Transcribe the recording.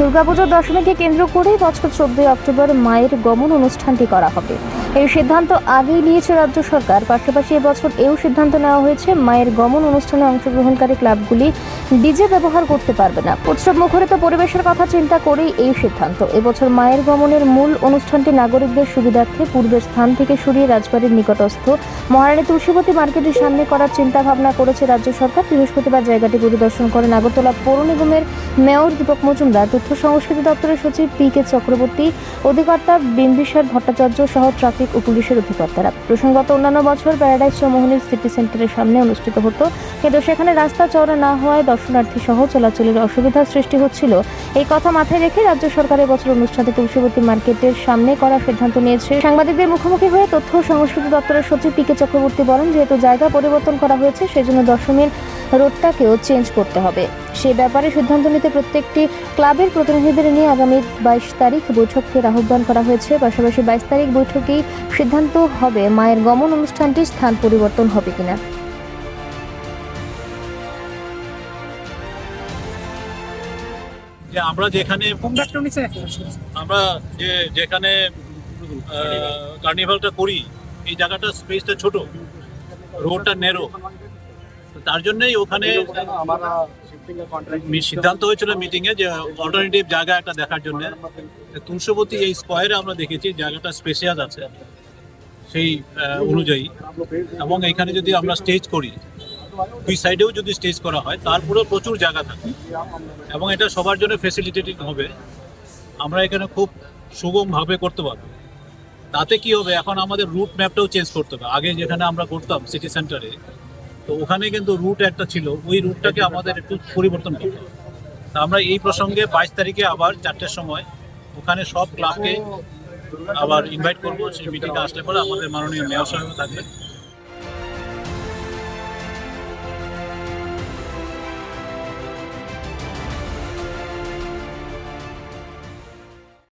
দুর্গাপুজোর দশমীকে কেন্দ্র করে বছর চোদ্দই অক্টোবর মায়ের গমন অনুষ্ঠানটি করা হবে। এই সিদ্ধান্ত আগেই নিয়েছে রাজ্য সরকার। পাশাপাশি এবছর এও সিদ্ধান্ত নেওয়া হয়েছে, মায়ের গমন অনুষ্ঠানে অংশগ্রহণকারী ক্লাবগুলি ডিজে ব্যবহার করতে পারবে না। উৎসব মুখরিত পরিবেশের কথা চিন্তা করেই এই সিদ্ধান্ত। এবছর মায়ের গমনের মূল অনুষ্ঠানটি নাগরিকদের সুবিধার্থে পূর্বের স্থান থেকে সরিয়ে রাজবাড়ির নিকটস্থ মহারানী তুলসীবতী মার্কেটের সামনে করার চিন্তা ভাবনা করেছে রাজ্য সরকার। বৃহস্পতিবার জায়গাটি পরিদর্শন করেন আগরতলা পৌর নিগমের মেয়র দীপক মজুমদার। তথ্য সংস্কৃতি দপ্তরের সচিব পি কে চক্রবর্তী, অধিকর্তা বিম্বিসার ভট্টাচার্য সহ ট্রাফিক ও পুলিশের অধিকর্তারা। প্রসঙ্গত, অন্যান্য বছর প্যারাডাইজ চৌমোহনীর সিটি সেন্টারের সামনে অনুষ্ঠিত হতো। কিন্তু সেখানে রাস্তা চওড়া না হওয়ায় দর্শনার্থী সহ চলাচলের অসুবিধার সৃষ্টি হচ্ছিল। এই কথা মাথায় রেখে রাজ্য সরকার এবছর অনুষ্ঠানে তুলসীবতী মার্কেটের সামনে করার সিদ্ধান্ত নিয়েছে। সাংবাদিকদের মুখোমুখি হয়ে তথ্য ও সংস্কৃতি দপ্তরের সচিব পি কে চক্রবর্তী বলেন, যেহেতু জায়গা পরিবর্তন করা হয়েছে, সেজন্য দশমীর রোডটাকেও চেঞ্জ করতে হবে। সে ব্যাপারে সিদ্ধান্ত নিতে প্রত্যেকটি ক্লাবের প্রতিনিধিদের নিয়ে আগামী বাইশ তারিখ বৈঠকের আহ্বান করা হয়েছে। পাশাপাশি বাইশ তারিখ বৈঠকেই সিদ্ধান্ত হবে মায়ের গমন অনুষ্ঠানটির স্থান পরিবর্তন হবে কিনা। যে আমরা যেখানে আমরা যে যেখানে কার্নিভালটা করি এই জায়গাটা স্পেসটা ছোট। রোডটা নেরো তার জন্যই ওখানে সিদ্ধান্ত হয়েছিল মিটিংয়ে যে অল্টারনেটিভ জায়গা একটা দেখার জন্য। তুলসবতী এই স্কোয়ারে আমরা দেখেছি, জায়গাটা স্পেশিয়াস আছে সেই অনুযায়ী। এবং এখানে যদি আমরা স্টেজ করি, দুই সাইডেও যদি স্টেজ করা হয়, তারপরেও প্রচুর জায়গা থাকে। এবং এটা সবার জন্য ফেসিলিটেটেড হবে। আমরা এখানে খুব সুগমভাবে করতে পারব। তাতে কি হবে? এখন আমাদের রুট ম্যাপটাও চেঞ্জ করতে হবে। আগে যেখানে আমরা করতাম সিটি সেন্টারে তো ওখানে কিন্তু রুট একটা ছিল। ওই রুটটাকে আমাদের একটু পরিবর্তন করতে হবে। তা আমরা এই প্রসঙ্গে বাইশ তারিখে আবার চারটের সময় ওখানে সব ক্লাবকে আবার ইনভাইট করব। সেই মিটিংয়ে আসলে পরে আমাদের মাননীয় মেয়র সাহেব থাকবেন।